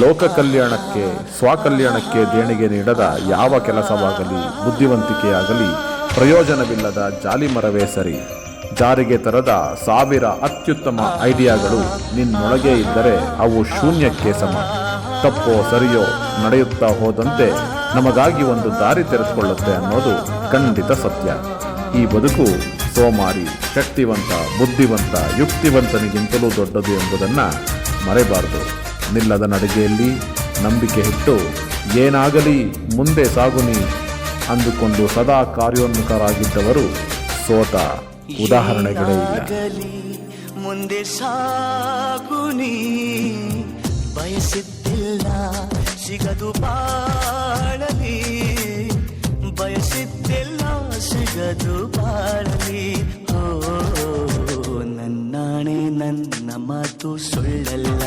ಲೋಕ ಕಲ್ಯಾಣಕ್ಕೆ ಸ್ವಕಲ್ಯಾಣಕ್ಕೆ ದೇಣಿಗೆ ನೀಡದ ಯಾವ ಕೆಲಸವಾಗಲಿ, ಬುದ್ಧಿವಂತಿಕೆಯಾಗಲಿ, ಪ್ರಯೋಜನವಿಲ್ಲದ ಜಾಲಿ ಮರವೇ ಸರಿ. ಜಾರಿಗೆ ತರದ ಸಾವಿರ ಅತ್ಯುತ್ತಮ ಐಡಿಯಾಗಳು ನಿನ್ನೊಳಗೆ ಇದ್ದರೆ ಅವು ಶೂನ್ಯಕ್ಕೆ ಸಮ. ತಪ್ಪೋ ಸರಿಯೋ ನಡೆಯುತ್ತಾ ಹೋದಂತೆ ನಮಗಾಗಿ ಒಂದು ದಾರಿ ತೆರೆದುಕೊಳ್ಳುತ್ತೆ ಅನ್ನೋದು ಖಂಡಿತ ಸತ್ಯ. ಈ ಬದುಕು ಸೋಮಾರಿ, ಶಕ್ತಿವಂತ, ಬುದ್ಧಿವಂತ, ಯುಕ್ತಿವಂತನಿಗಿಂತಲೂ ದೊಡ್ಡದು ಎಂಬುದನ್ನು ಮರೆಯಬಾರದು ನಿಲ್ಲದ ನಡಿಗೆಯಲ್ಲಿ ನಂಬಿಕೆ ಇಟ್ಟು, ಏನಾಗಲಿ ಮುಂದೆ ಸಾಗುನಿ ಅಂದುಕೊಂಡು ಸದಾ ಕಾರ್ಯೋನ್ಮುಖರಾಗಿದ್ದವರು ಸೋತ. ಉದಾಹರಣೆಗಳೇ ಮುಂದೆ ಸಾಗುನಿ ಬಯಸಿದ್ದಿಲ್ಲ, ಸಿಗದು ಬಾಳಲಿ. ಬಯಸಿದ್ದಿಲ್ಲ, ಸಿಗದು ಬಾಳಲಿ. ಓ ನನ್ನಾಣೆ ನನ್ನ ಮಾತು ಸುಳ್ಳಲ್ಲ.